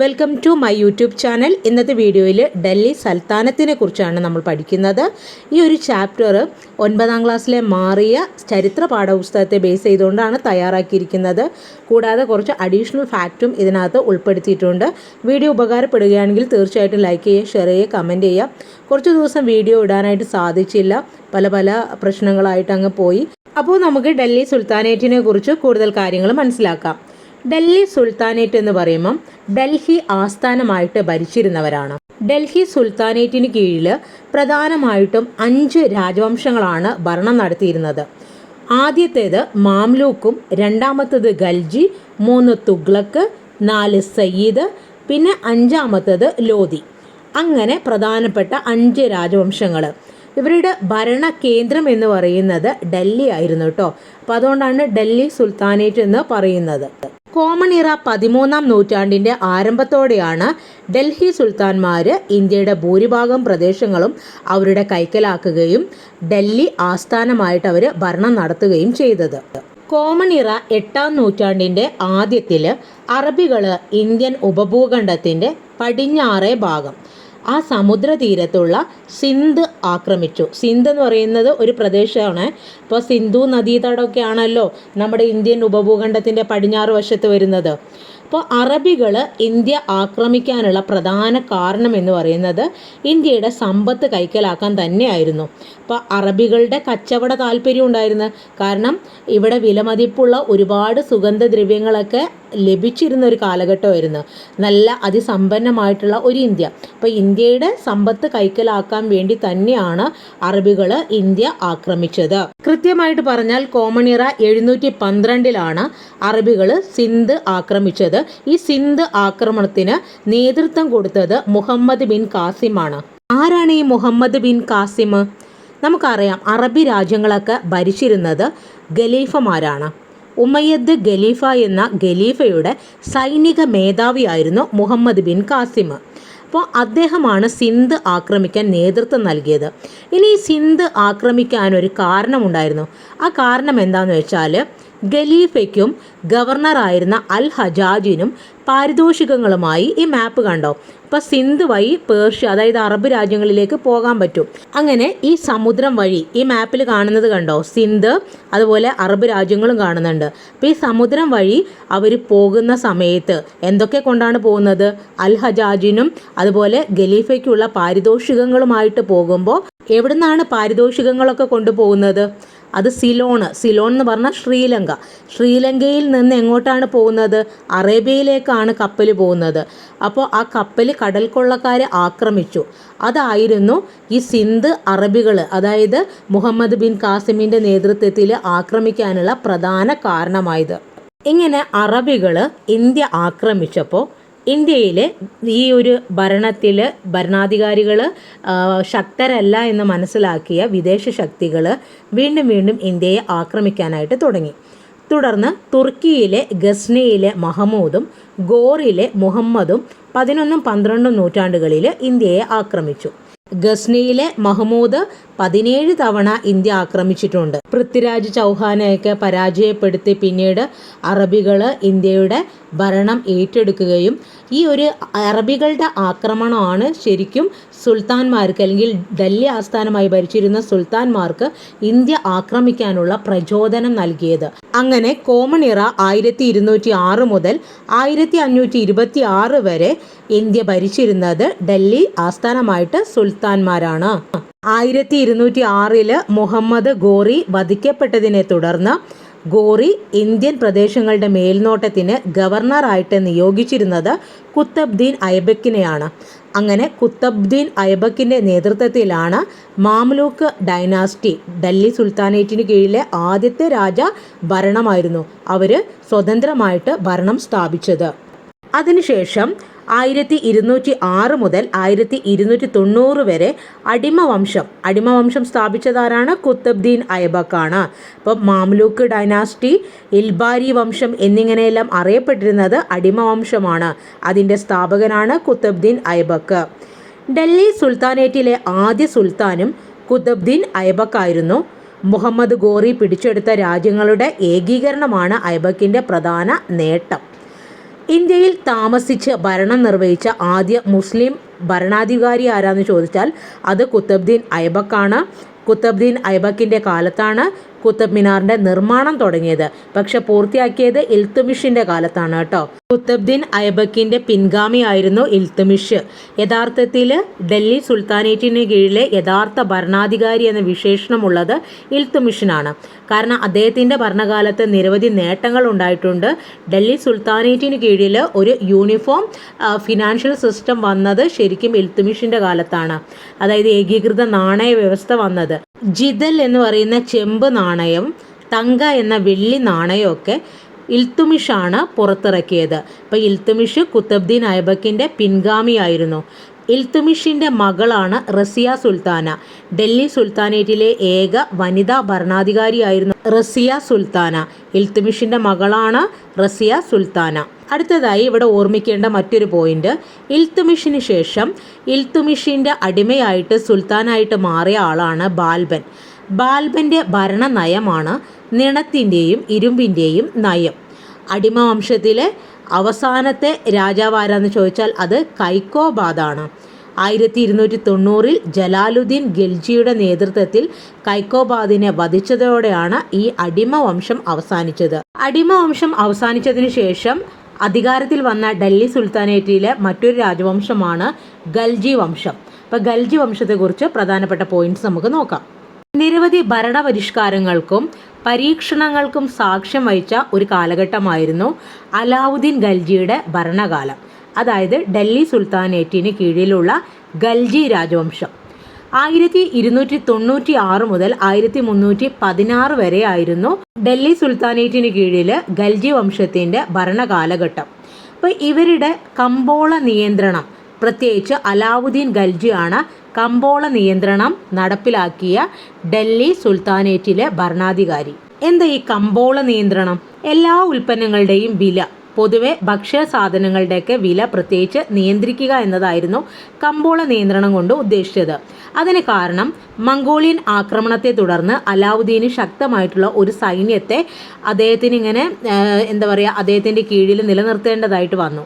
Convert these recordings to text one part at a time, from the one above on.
Welcome to my YouTube channel ഇന്നത്തെ വീഡിയോയിൽ ഡൽഹി സൽത്താനത്തിനെ കുറിച്ചാണ് നമ്മൾ പഠിക്കുന്നത്. ഈ ഒരു ചാപ്റ്റർ ഒൻപതാം ക്ലാസ്സിലെ മാറിയ ചരിത്ര പാഠപുസ്തകത്തെ ബേസ് ചെയ്തുകൊണ്ടാണ് തയ്യാറാക്കിയിരിക്കുന്നത്. കൂടാതെ കുറച്ച് അഡീഷണൽ ഫാക്റ്റും ഇതിനകത്ത് ഉൾപ്പെടുത്തിയിട്ടുണ്ട്. വീഡിയോ ഉപകാരപ്പെടുകയാണെങ്കിൽ തീർച്ചയായിട്ടും ലൈക്ക് ചെയ്യുക ഷെയർ ചെയ്യുക കമന്റ് ചെയ്യുക. കുറച്ച് ദിവസം വീഡിയോ ഇടാനായിട്ട് സാധിച്ചില്ല. പല പല പ്രശ്നങ്ങളായിട്ട് അങ്ങ് പോയി. അപ്പോൾ നമുക്ക് ഡൽഹി സുൽത്താനേറ്റിനെ കുറിച്ച് കൂടുതൽ കാര്യങ്ങൾ മനസ്സിലാക്കാം. ഡൽഹി സുൽത്താനേറ്റ് എന്ന് പറയുമ്പം ഡൽഹി ആസ്ഥാനമായിട്ട് ഭരിച്ചിരുന്നവരാണ്. ഡൽഹി സുൽത്താനേറ്റിന് കീഴിൽ പ്രധാനമായിട്ടും അഞ്ച് രാജവംശങ്ങളാണ് ഭരണം നടത്തിയിരുന്നത്. ആദ്യത്തേത് മാംലൂക്കും രണ്ടാമത്തേത് ഗൽജി മൂന്ന് തുഗ്ലക്ക് നാല് സയ്യിദ് പിന്നെ അഞ്ചാമത്തേത് ലോധി അങ്ങനെ പ്രധാനപ്പെട്ട അഞ്ച് രാജവംശങ്ങൾ ഇവരുടെ ഭരണ കേന്ദ്രം എന്ന് പറയുന്നത് ഡൽഹി ആയിരുന്നു കേട്ടോ. അപ്പോൾ അതുകൊണ്ടാണ് ഡൽഹി സുൽത്താനേറ്റ് എന്ന് പറയുന്നത്. കോമൺ ഇറ പതിമൂന്നാം നൂറ്റാണ്ടിന്റെ ആരംഭത്തോടെയാണ് ഡൽഹി സുൽത്താൻമാർ ഇന്ത്യയുടെ ഭൂരിഭാഗം പ്രദേശങ്ങളും അവരുടെ കൈക്കലാക്കുകയും ഡൽഹി ആസ്ഥാനമായിട്ട് അവർ ഭരണം നടത്തുകയും ചെയ്തത്. കോമൺ ഇറ എട്ടാം നൂറ്റാണ്ടിന്റെ ആദ്യത്തിൽ അറബികൾ ഇന്ത്യൻ ഉപഭൂഖണ്ഡത്തിന്റെ പടിഞ്ഞാറേ ഭാഗം ആ സമുദ്രതീരത്തുള്ള സിന്ധ് ആക്രമിച്ചു. സിന്ധ് എന്ന് പറയുന്നത് ഒരു പ്രദേശമാണ്. ഇപ്പോൾ സിന്ധു നദീതടമൊക്കെ ആണല്ലോ നമ്മുടെ ഇന്ത്യൻ ഉപഭൂഖണ്ഡത്തിന്റെ പടിഞ്ഞാറ് വശത്ത് വരുന്നത്. അപ്പോൾ അറബികൾ ഇന്ത്യ ആക്രമിക്കാനുള്ള പ്രധാന കാരണം എന്ന് പറയുന്നത് ഇന്ത്യയുടെ സമ്പത്ത് കൈക്കലാക്കാൻ തന്നെയായിരുന്നു. അപ്പോൾ അറബികളുടെ കച്ചവട താല്പര്യം ഉണ്ടായിരുന്നു. കാരണം ഇവിടെ വിലമതിപ്പുള്ള ഒരുപാട് സുഗന്ധദ്രവ്യങ്ങളൊക്കെ ലഭിച്ചിരുന്ന ഒരു കാലഘട്ടമായിരുന്നു. നല്ല അതിസമ്പന്നമായിട്ടുള്ള ഒരു ഇന്ത്യ. അപ്പോൾ ഇന്ത്യയുടെ സമ്പത്ത് കൈക്കലാക്കാൻ വേണ്ടി തന്നെയാണ് അറബികൾ ഇന്ത്യ ആക്രമിച്ചത്. കൃത്യമായിട്ട് പറഞ്ഞാൽ കോമണിറ എഴുന്നൂറ്റി പന്ത്രണ്ടിലാണ് അറബികൾ സിന്ധ് ആക്രമിച്ചത്. ഈ സിന്ധ് ആക്രമണത്തിന് നേതൃത്വം കൊടുത്തത് മുഹമ്മദ് ബിൻ കാസിമാണ് ആരാണ് ഈ മുഹമ്മദ് ബിൻ കാസിം നമുക്കറിയാം അറബി രാജ്യങ്ങളൊക്കെ ഭരിച്ചിരുന്നത് ഖലീഫമാരാണ്. ഉമയ്യദ് ഖലീഫ എന്ന ഖലീഫയുടെ സൈനിക മേധാവിയായിരുന്നു മുഹമ്മദ് ബിൻ കാസിം അപ്പോൾ അദ്ദേഹമാണ് സിന്ധ് ആക്രമിക്കാൻ നേതൃത്വം നൽകിയത്. ഇനി ഈ സിന്ധ് ആക്രമിക്കാൻ ഒരു കാരണമുണ്ടായിരുന്നു. ആ കാരണം എന്താണെന്ന് വെച്ചാൽ ഖലീഫയ്ക്കും ഗവർണറായിരുന്ന അൽ ഹജാജിനും പാരിതോഷികങ്ങളുമായി ഈ മാപ്പ് കണ്ടോ? അപ്പോൾ സിന്ധ് വഴി പേർഷ്യ അതായത് അറബ് രാജ്യങ്ങളിലേക്ക് പോകാൻ പറ്റും. അങ്ങനെ ഈ സമുദ്രം വഴി ഈ മാപ്പിൽ കാണുന്നത് കണ്ടോ? സിന്ധ് അതുപോലെ അറബ് രാജ്യങ്ങളും കാണുന്നുണ്ട്. അപ്പോൾ ഈ സമുദ്രം വഴി അവർ പോകുന്ന സമയത്ത് എന്തൊക്കെ കൊണ്ടാണ് പോകുന്നത്? അൽ ഹജാജിനും അതുപോലെ ഖലീഫയ്ക്കുള്ള പാരിതോഷികങ്ങളുമായിട്ട് പോകുമ്പോൾ എവിടുന്നാണ് പാരിതോഷികങ്ങളൊക്കെ കൊണ്ടുപോകുന്നത്? അത് സിലോണ് സിലോൺ എന്ന് പറഞ്ഞാൽ ശ്രീലങ്ക. ശ്രീലങ്കയിൽ നിന്ന് എങ്ങോട്ടാണ് പോകുന്നത്? അറേബ്യയിലേക്കാണ് കപ്പൽ പോകുന്നത്. അപ്പോൾ ആ കപ്പൽ കടൽ കൊള്ളക്കാരെ ആക്രമിച്ചു. അതായിരുന്നു ഈ സിന്ധ് അറബികൾ അതായത് മുഹമ്മദ് ബിൻ കാസിമിന്റെ നേതൃത്വത്തിൽ ആക്രമിക്കാനുള്ള പ്രധാന കാരണമായത്. ഇങ്ങനെ അറബികൾ ഇന്ത്യ ആക്രമിച്ചപ്പോൾ ഇന്ത്യയിലെ ഈ ഒരു ഭരണത്തിൽ ഭരണാധികാരികൾ ശക്തരല്ല എന്ന് മനസ്സിലാക്കിയ വിദേശ ശക്തികൾ വീണ്ടും വീണ്ടും ഇന്ത്യയെ ആക്രമിക്കാനായിട്ട് തുടങ്ങി. തുടർന്ന് തുർക്കിയിലെ ഗസ്നയിലെ മഹമൂദും ഗോറിലെ മുഹമ്മദും പതിനൊന്നും പന്ത്രണ്ടും നൂറ്റാണ്ടുകളിൽ ഇന്ത്യയെ ആക്രമിച്ചു. ഗസ്നയിലെ മഹമൂദ് പതിനേഴ് തവണ ഇന്ത്യ ആക്രമിച്ചിട്ടുണ്ട്. പൃഥ്വിരാജ് ചൗഹാനെയൊക്കെ പരാജയപ്പെടുത്തി പിന്നീട് അറബികൾ ഇന്ത്യയുടെ ഭരണം ഏറ്റെടുക്കുകയും ഈ ഒരു അറബികളുടെ ആക്രമണമാണ് ശരിക്കും സുൽത്താൻമാർക്ക് അല്ലെങ്കിൽ ഡൽഹി ആസ്ഥാനമായി ഭരിച്ചിരുന്ന സുൽത്താൻമാർക്ക് ഇന്ത്യ ആക്രമിക്കാനുള്ള പ്രചോദനം നൽകിയത്. അങ്ങനെ കോമൺ ഇറ ആയിരത്തി ഇരുന്നൂറ്റി ആറ് മുതൽ ആയിരത്തി അഞ്ഞൂറ്റി ഇരുപത്തി ആറ് വരെ ഇന്ത്യ ഭരിച്ചിരുന്നത് ഡൽഹി ആസ്ഥാനമായിട്ട് സുൽത്താൻമാരാണ്. ആയിരത്തി ഇരുന്നൂറ്റി ആറിൽ മുഹമ്മദ് ഗോറി വധിക്കപ്പെട്ടതിനെ തുടർന്ന് ഗോറി ഇന്ത്യൻ പ്രദേശങ്ങളുടെ മേൽനോട്ടത്തിന് ഗവർണറായിട്ട് നിയോഗിച്ചിരുന്നത് കുത്തബ്ദീൻ ഐബക്കിനെയാണ് അങ്ങനെ കുത്തബ്ദീൻ ഐബക്കിന്റെ നേതൃത്വത്തിലാണ് മാംലൂക്ക് ഡൈനാസ്റ്റി ഡൽഹി സുൽത്താനേറ്റിന് കീഴിലെ ആദ്യത്തെ രാജ ഭരണമായിരുന്നു. അവർ സ്വതന്ത്രമായിട്ട് ഭരണം സ്ഥാപിച്ചത്. അതിനുശേഷം ആയിരത്തി ഇരുന്നൂറ്റി ആറ് മുതൽ ആയിരത്തി ഇരുന്നൂറ്റി തൊണ്ണൂറ് വരെ അടിമവംശം. അടിമവംശം സ്ഥാപിച്ചതാരാണ്? കുത്തബ്ദീൻ ഐബക്കാണ് അപ്പം മാംലൂക്ക് ഡൈനാസ്റ്റി ഇൽബാരി വംശം എന്നിങ്ങനെയെല്ലാം അറിയപ്പെട്ടിരുന്നത് അടിമവംശമാണ്. അതിന്റെ സ്ഥാപകനാണ് കുത്തബ്ദീൻ ഐബക്ക് ഡൽഹി സുൽത്താനേറ്റിലെ ആദ്യ സുൽത്താനും കുത്തബ്ദീൻ ഐബക്കായിരുന്നു മുഹമ്മദ് ഗോറി പിടിച്ചെടുത്ത രാജ്യങ്ങളുടെ ഏകീകരണമാണ് ഐബക്കിന്റെ പ്രധാന നേട്ടം. ഇന്ത്യയിൽ താമസിച്ച് ഭരണം നിർവഹിച്ച ആദ്യ മുസ്ലിം ഭരണാധികാരി ആരാന്ന് ചോദിച്ചാൽ അത് കുത്തബ്ദീൻ ഐബക്കാണ്. കുത്തബ്ദീൻ ഐബക്കിന്റെ കാലത്താണ് കുത്തബ് മിനാറിന്റെ നിർമ്മാണം തുടങ്ങിയത്. പക്ഷെ പൂർത്തിയാക്കിയത് ഇൽത്തുമിഷിന്റെ കാലത്താണ് കേട്ടോ. കുത്തബ്ദീൻ ഐബക്കിന്റെ പിൻഗാമിയായിരുന്നു ഇൽത്തുമിഷ്. യഥാർത്ഥത്തിൽ ഡൽഹി സുൽത്താനേറ്റിന് കീഴിലെ യഥാർത്ഥ ഭരണാധികാരി എന്ന വിശേഷണമുള്ളത് ഇൽത്തുമിഷിനാണ്. കാരണം അദ്ദേഹത്തിന്റെ ഭരണകാലത്ത് നിരവധി നേട്ടങ്ങൾ ഉണ്ടായിട്ടുണ്ട്. ഡൽഹി സുൽത്താനേറ്റിന് കീഴിൽ ഒരു യൂണിഫോം ഫിനാൻഷ്യൽ സിസ്റ്റം വന്നത് ശരിക്കും ഇൽത്തുമിഷിന്റെ കാലത്താണ്. അതായത് ഏകീകൃത നാണയ വ്യവസ്ഥ വന്നത്. ജിതൽ എന്ന് പറയുന്ന ചെമ്പ് നാണയം തങ്ക എന്ന വെള്ളി നാണയമൊക്കെ ഇൽത്തുമിഷാണ് പുറത്തിറക്കിയത്. അപ്പോൾ ഇൽത്തുമിഷ് കുത്തബ്ദീൻ ഐബക്കിന്റെ പിൻഗാമിയായിരുന്നു. ഇൽത്തുമിഷിന്റെ മകളാണ് റസിയ സുൽത്താന. ഡൽഹി സുൽത്താനേറ്റിലെ ഏക വനിതാ ഭരണാധികാരിയായിരുന്നു റസിയ സുൽത്താന. ഇൽത്തുമിഷിന്റെ മകളാണ് റസിയ സുൽത്താന. അടുത്തതായി ഇവിടെ ഓർമ്മിക്കേണ്ട മറ്റൊരു പോയിന്റ്. ഇൽത്തുമിഷിന് ശേഷം ഇൽത്തുമിഷിന്റെ അടിമയായിട്ട് സുൽത്താനായിട്ട് മാറിയ ആളാണ് ബാൽബൻ. ബാൽബന്റെ ഭരണനയമാണ് നിണത്തിന്റെയും ഇരുമ്പിന്റെയും നയം. അടിമ വംശത്തിലെ അവസാനത്തെ രാജാവ് ആരാന്ന് ചോദിച്ചാൽ അത് കൈക്കോബാദാണ്. ആയിരത്തി ഇരുന്നൂറ്റി തൊണ്ണൂറിൽ ജലാലുദ്ദീൻ ഗിൽജിയുടെ നേതൃത്വത്തിൽ കൈക്കോബാദിനെ വധിച്ചതോടെയാണ് ഈ അടിമവംശം അവസാനിച്ചത്. അടിമവംശം അവസാനിച്ചതിന് ശേഷം അധികാരത്തിൽ വന്ന ഡൽഹി സുൽത്താനേറ്റിലെ മറ്റൊരു രാജവംശമാണ് ഗൽജി വംശം. അപ്പോൾ ഗൽജി വംശത്തെക്കുറിച്ച് പ്രധാനപ്പെട്ട പോയിന്റ്സ് നമുക്ക് നോക്കാം. നിരവധി ഭരണപരിഷ്കാരങ്ങൾക്കും പരീക്ഷണങ്ങൾക്കും സാക്ഷ്യം വഹിച്ച ഒരു കാലഘട്ടമായിരുന്നു അലാവുദ്ദീൻ ഖൽജിയുടെ ഭരണകാലം. അതായത് ഡൽഹി സുൽത്താനേറ്റിന് കീഴിലുള്ള ഖൽജി രാജവംശം. ആയിരത്തി ഇരുന്നൂറ്റി തൊണ്ണൂറ്റി ആറ് മുതൽ ആയിരത്തി മുന്നൂറ്റി പതിനാറ് വരെ ആയിരുന്നു ഡൽഹി സുൽത്താനേറ്റിന് കീഴിൽ ഖൽജി വംശത്തിന്റെ ഭരണകാലഘട്ടം. അപ്പോൾ ഇവരുടെ കമ്പോള നിയന്ത്രണം പ്രത്യേകിച്ച് അലാവുദ്ദീൻ ഖൽജിയാണ് കമ്പോള നിയന്ത്രണം നടപ്പിലാക്കിയ ഡൽഹി സുൽത്താനേറ്റിലെ ഭരണാധികാരി. എന്താ ഈ കമ്പോള നിയന്ത്രണം? എല്ലാ ഉൽപ്പന്നങ്ങളുടെയും വില പൊതുവെ ഭക്ഷ്യ സാധനങ്ങളുടെയൊക്കെ വില പ്രത്യേകിച്ച് നിയന്ത്രിക്കുക എന്നതായിരുന്നു കമ്പോള നിയന്ത്രണം കൊണ്ട് ഉദ്ദേശിച്ചത്. അതിന് കാരണം മംഗോളിയൻ ആക്രമണത്തെ തുടർന്ന് അലാവുദ്ദീന് ശക്തമായിട്ടുള്ള ഒരു സൈന്യത്തെ അദ്ദേഹത്തിന് ഇങ്ങനെ എന്താ പറയുക അദ്ദേഹത്തിന്റെ കീഴിൽ നിലനിർത്തേണ്ടതായിട്ട് വന്നു.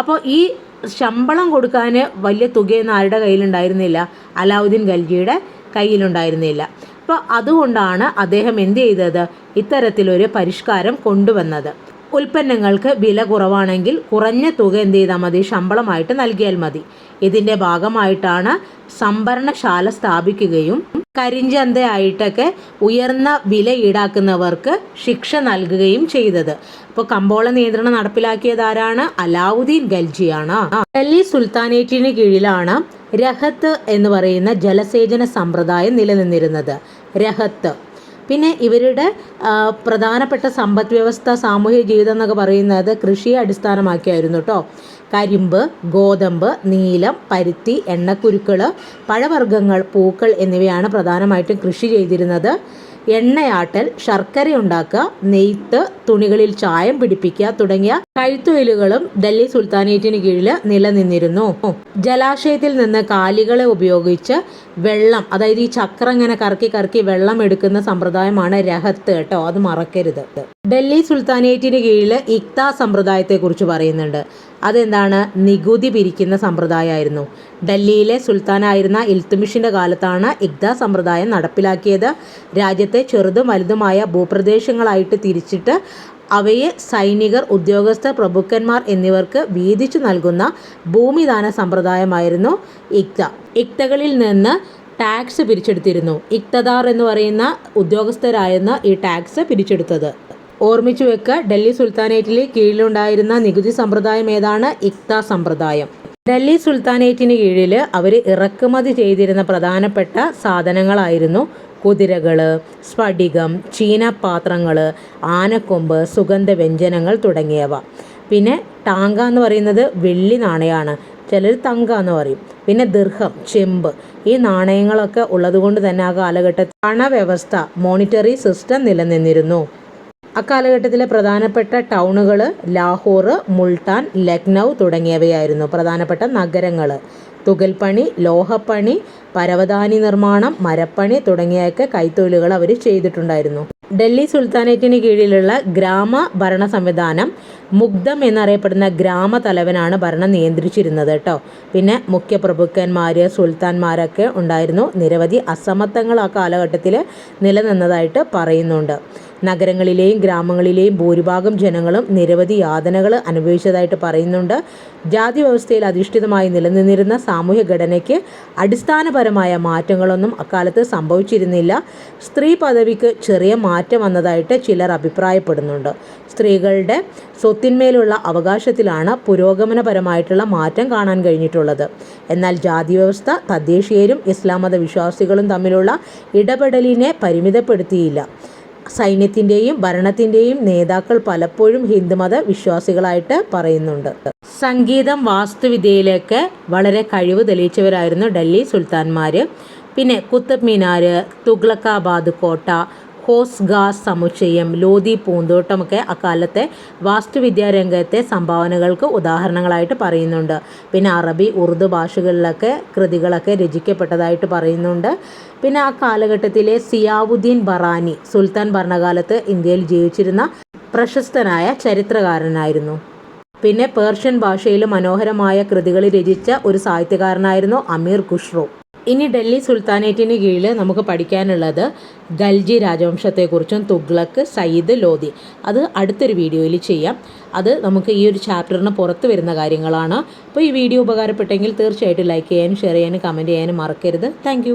അപ്പോൾ ഈ ശമ്പളം കൊടുക്കാൻ വലിയ തുകയൊന്നും ആരുടെ കയ്യിലുണ്ടായിരുന്നില്ല. അലാവുദ്ദീൻ ഖൽജിയുടെ കയ്യിലുണ്ടായിരുന്നില്ല. അപ്പോൾ അതുകൊണ്ടാണ് അദ്ദേഹം എന്ത് ചെയ്തത്? ഇത്തരത്തിലൊരു പരിഷ്കാരം കൊണ്ടുവന്നത്. ഉൽപ്പന്നങ്ങൾക്ക് വില കുറവാണെങ്കിൽ കുറഞ്ഞ തുക എന്ത് ചെയ്താൽ മതി? ശമ്പളമായിട്ട് നൽകിയാൽ മതി. ഇതിന്റെ ഭാഗമായിട്ടാണ് സംഭരണശാല സ്ഥാപിക്കുകയും കരിഞ്ചന്തയായിട്ടൊക്കെ ഉയർന്ന വില ഈടാക്കുന്നവർക്ക് ശിക്ഷ നൽകുകയും ചെയ്തത്. അപ്പോൾ കമ്പോള നിയന്ത്രണം നടപ്പിലാക്കിയത് ആരാണ്? അലാവുദ്ദീൻ ഖൽജിയാണ്. ഡൽഹി സുൽത്താനേറ്റിന് കീഴിലാണ് രഹത്ത് എന്ന് പറയുന്ന ജലസേചന സമ്പ്രദായം നിലനിന്നിരുന്നത്. രഹത്ത്. പിന്നെ ഇവരുടെ പ്രധാനപ്പെട്ട സമ്പദ് വ്യവസ്ഥ സാമൂഹിക ജീവിതം എന്നൊക്കെ പറയുന്നത് കൃഷിയെ അടിസ്ഥാനമാക്കിയായിരുന്നു കേട്ടോ കരിമ്പ് ഗോതമ്പ് നീലം പരുത്തി എണ്ണക്കുരുക്കൾ പഴവർഗങ്ങൾ പൂക്കൾ എന്നിവയാണ് പ്രധാനമായിട്ടും കൃഷി ചെയ്തിരുന്നത്. എണ്ണയാട്ടൽ ശർക്കര ഉണ്ടാക്കുക നെയ്ത്ത് തുണികളിൽ ചായം പിടിപ്പിക്കുക തുടങ്ങിയ കഴുത്തൊഴിലുകളും ഡൽഹി സുൽത്താനേറ്റിന് കീഴിൽ നിലനിന്നിരുന്നു. ജലാശയത്തിൽ നിന്ന് കാലികളെ ഉപയോഗിച്ച് വെള്ളം അതായത് ഈ ചക്രം ഇങ്ങനെ കറക്കി കറക്കി വെള്ളം എടുക്കുന്ന സമ്പ്രദായമാണ് രഹത്ത് കേട്ടോ അത് മറക്കരുത്. ഡൽഹി സുൽത്താനേറ്റിന് കീഴിൽ ഇക്ത സമ്പ്രദായത്തെക്കുറിച്ച് പറയുന്നുണ്ട്. അതെന്താണ്? നികുതി പിരിക്കുന്ന സമ്പ്രദായമായിരുന്നു. ഡൽഹിയിലെ സുൽത്താനായിരുന്ന ഇൽത്തുമിഷിന്റെ കാലത്താണ് ഇക്ത സമ്പ്രദായം നടപ്പിലാക്കിയത്. രാജ്യത്തെ ചെറുതും വലുതുമായ ഭൂപ്രദേശങ്ങളായിട്ട് തിരിച്ചിട്ട് അവയെ സൈനികർ ഉദ്യോഗസ്ഥർ പ്രഭുക്കന്മാർ എന്നിവർക്ക് വീതിച്ചു നൽകുന്ന ഭൂമിദാന സമ്പ്രദായമായിരുന്നു ഇക്ത. ഇക്തകളിൽ നിന്ന് ടാക്സ് പിരിച്ചെടുത്തിരുന്നു. ഇക്തദാർ എന്ന് പറയുന്ന ഉദ്യോഗസ്ഥരായിരുന്ന ഈ ടാക്സ് പിരിച്ചെടുത്തത്. ഓർമ്മിച്ചു വെക്കുക ഡൽഹി സുൽത്താനേറ്റിലെ കീഴിലുണ്ടായിരുന്ന നികുതി സമ്പ്രദായം ഏതാണ്? ഇക്ത സമ്പ്രദായം. ഡൽഹി സുൽത്താനേറ്റിന് കീഴിൽ അവർ ഇറക്കുമതി ചെയ്തിരുന്ന പ്രധാനപ്പെട്ട സാധനങ്ങളായിരുന്നു കുതിരകൾ സ്ഫടികം ചീനപാത്രങ്ങൾ ആനക്കൊമ്പ് സുഗന്ധ വ്യഞ്ജനങ്ങൾ തുടങ്ങിയവ. പിന്നെ ടാങ്ക എന്ന് പറയുന്നത് വെള്ളി നാണയമാണ് ചിലർ തങ്ക എന്ന് പറയും. പിന്നെ ദീർഘം ചെമ്പ് ഈ നാണയങ്ങളൊക്കെ ഉള്ളതുകൊണ്ട് തന്നെ ആ കാലഘട്ടത്തിൽ പണവ്യവസ്ഥ മോണിറ്ററി സിസ്റ്റം നിലനിന്നിരുന്നു. അക്കാലഘട്ടത്തിലെ പ്രധാനപ്പെട്ട ടൗണുകൾ ലാഹോർ മുൾട്ടാൻ ലക്നൗ തുടങ്ങിയവയായിരുന്നു പ്രധാനപ്പെട്ട നഗരങ്ങൾ തുകൽപ്പണി ലോഹപ്പണി പരവതാനി നിർമ്മാണം മരപ്പണി തുടങ്ങിയൊക്കെ കൈത്തൊഴിലുകൾ അവർ ചെയ്തിട്ടുണ്ടായിരുന്നു. ഡൽഹി സുൽത്താനേറ്റിന് കീഴിലുള്ള ഗ്രാമ ഭരണ സംവിധാനം മുഗ്ധം എന്നറിയപ്പെടുന്ന ഗ്രാമ തലവനാണ് ഭരണം നിയന്ത്രിച്ചിരുന്നത് കേട്ടോ പിന്നെ മുഖ്യപ്രഭുക്കന്മാർ സുൽത്താൻമാരൊക്കെ ഉണ്ടായിരുന്നു. നിരവധി അസമത്വങ്ങൾ ആ കാലഘട്ടത്തിൽ നിലനിന്നതായിട്ട് പറയുന്നുണ്ട്. നഗരങ്ങളിലെയും ഗ്രാമങ്ങളിലെയും ഭൂരിഭാഗം ജനങ്ങളും നിരവധി യാതനകൾ അനുഭവിച്ചതായിട്ട് പറയുന്നുണ്ട്. ജാതി വ്യവസ്ഥയിൽ അധിഷ്ഠിതമായി നിലനിന്നിരുന്ന സാമൂഹ്യ ഘടനയ്ക്ക് അടിസ്ഥാനപരമായ മാറ്റങ്ങളൊന്നും അക്കാലത്ത് സംഭവിച്ചിരുന്നില്ല. സ്ത്രീ പദവിക്ക് ചെറിയ മാറ്റം വന്നതായിട്ട് ചിലർ അഭിപ്രായപ്പെടുന്നുണ്ട്. സ്ത്രീകളുടെ സ്വത്തിന്മേലുള്ള അവകാശത്തിലാണ് പുരോഗമനപരമായിട്ടുള്ള മാറ്റം കാണാൻ കഴിഞ്ഞിട്ടുള്ളത്. എന്നാൽ ജാതി വ്യവസ്ഥ തദ്ദേശീയരും ഇസ്ലാം മത വിശ്വാസികളും തമ്മിലുള്ള ഇടപെടലിനെ പരിമിതപ്പെടുത്തിയില്ല. സൈന്യത്തിന്റെയും ഭരണത്തിന്റെയും നേതാക്കൾ പലപ്പോഴും ഹിന്ദുമത വിശ്വാസികളായിട്ട് പറയുന്നുണ്ട്. സംഗീതം വാസ്തുവിദ്യയിലേക്ക് വളരെ കഴിവ് തെളിയിച്ചവരായിരുന്നു ഡൽഹി സുൽത്താൻമാർ പിന്നെ കുത്തബ് മിനാർ തുഗ്ലക്കാബാദ് കോട്ട ഹോസ്ഗാസ് സമുച്ചയം ലോധി പൂന്തോട്ടമൊക്കെ അക്കാലത്തെ വാസ്തുവിദ്യാ രംഗത്തെ സംഭാവനകൾക്ക് ഉദാഹരണങ്ങളായിട്ട് പറയുന്നുണ്ട്. പിന്നെ അറബി ഉറുദു ഭാഷകളിലൊക്കെ കൃതികളൊക്കെ രചിക്കപ്പെട്ടതായിട്ട് പറയുന്നുണ്ട്. പിന്നെ ആ കാലഘട്ടത്തിലെ സിയാവുദ്ദീൻ ബറാനി സുൽത്താൻ ഭരണകാലത്ത് ഇന്ത്യയിൽ ജീവിച്ചിരുന്ന പ്രശസ്തനായ ചരിത്രകാരനായിരുന്നു. പിന്നെ പേർഷ്യൻ ഭാഷയിൽ മനോഹരമായ കൃതികൾ രചിച്ച ഒരു സാഹിത്യകാരനായിരുന്നു അമീർ ഖുഷ്റോ. ഇനി ഡൽഹി സുൽത്താനേറ്റിന് കീഴിൽ നമുക്ക് പഠിക്കാനുള്ളത് ഗൽജി രാജവംശത്തെക്കുറിച്ചും തുഗ്ലക്ക് സയ്യിദ് ലോധി അത് അടുത്തൊരു വീഡിയോയിൽ ചെയ്യാം. അത് നമുക്ക് ഈ ഒരു ചാപ്റ്ററിന് പുറത്ത് വരുന്ന കാര്യങ്ങളാണ്. അപ്പോൾ ഈ വീഡിയോ ഉപകാരപ്പെട്ടെങ്കിൽ തീർച്ചയായിട്ടും ലൈക്ക് ചെയ്യാനും ഷെയർ ചെയ്യാനും കമന്റ് ചെയ്യാനും മറക്കരുത്. താങ്ക്